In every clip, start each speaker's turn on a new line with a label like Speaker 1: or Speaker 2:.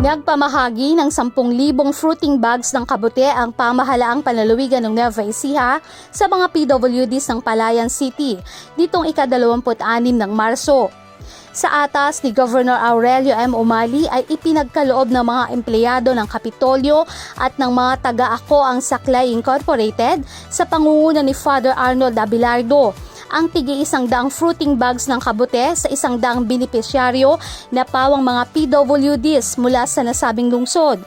Speaker 1: Nagpamahagi ng 10,000 fruiting bags ng kabute ang pamahalaang panlalawigan ng Nueva Ecija sa mga PWDs ng Palayan City nitong ika-26 ng Marso. Sa atas ni Governor Aurelio M. Umali ay ipinagkaloob ng mga empleyado ng Kapitolyo at ng mga taga-ako ang Saklay Incorporated sa pangunguna ni Father Arnold Abilardo ang tigi isang daang fruiting bags ng kabute sa isang daang benepisyaryo na pawang mga PWDs mula sa nasabing lungsod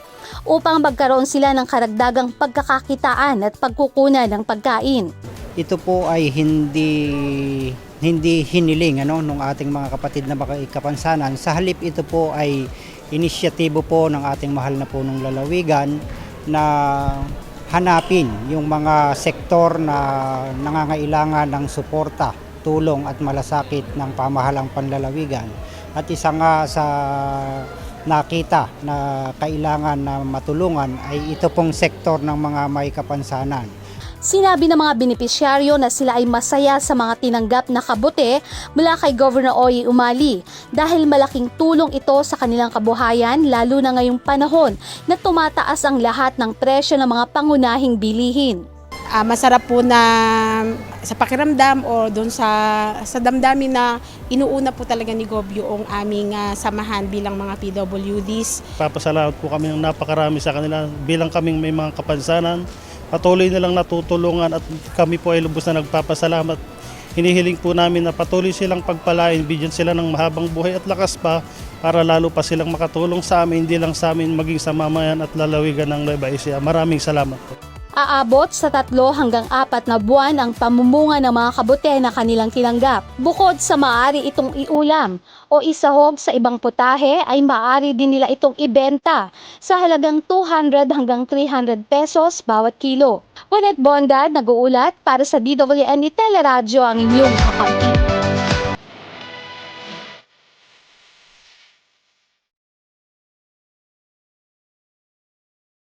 Speaker 1: upang magkaroon sila ng karagdagang pagkakakitaan at pagkukunan ng pagkain.
Speaker 2: ito po ay hindi hindi hiniling ano ng ating mga kapatid na baka kapansanan. Sa halip ito po ay inisyatibo po ng ating mahal na punong lalawigan na hanapin yung mga sektor na nangangailangan ng suporta, tulong at malasakit ng pamahalang panlalawigan. At isa nga sa nakita na kailangan na matulungan ay ito pong sektor ng mga may kapansanan.
Speaker 1: Sinabi ng mga benepisyaryo na sila ay masaya sa mga tinanggap na kabute mula kay Governor Oye Umali dahil malaking tulong ito sa kanilang kabuhayan lalo na ngayong panahon na tumataas ang lahat ng presyo ng mga pangunahing bilihin.
Speaker 3: Ah, masarap po na sa pakiramdam o doon sa sa damdamin na inuuna po talaga ni Gob yung aming ah, samahan bilang mga PWDs.
Speaker 4: Papasalamat po kami ng napakarami sa kanila bilang kaming may mga kapansanan. Patuloy nilang natutulungan at kami po ay lubos na nagpapasalamat. Hinihiling po namin na patuloy silang pagpalain, bigyan sila ng mahabang buhay at lakas pa para lalo pa silang makatulong sa amin, hindi lang sa amin, maging sa mamayan at lalawigan ng Nueva. Maraming salamat po.
Speaker 1: Aabot sa tatlo hanggang apat na buwan ang pamumunga ng mga kabute na kanilang tinanggap. Bukod sa maaari itong iulam o isahog sa ibang putahe ay maaari din nila itong ibenta sa halagang 200 hanggang 300 pesos bawat kilo. Juanette Bondad nag-uulat para sa DWN ni Teleradyo ang inyong kakampi.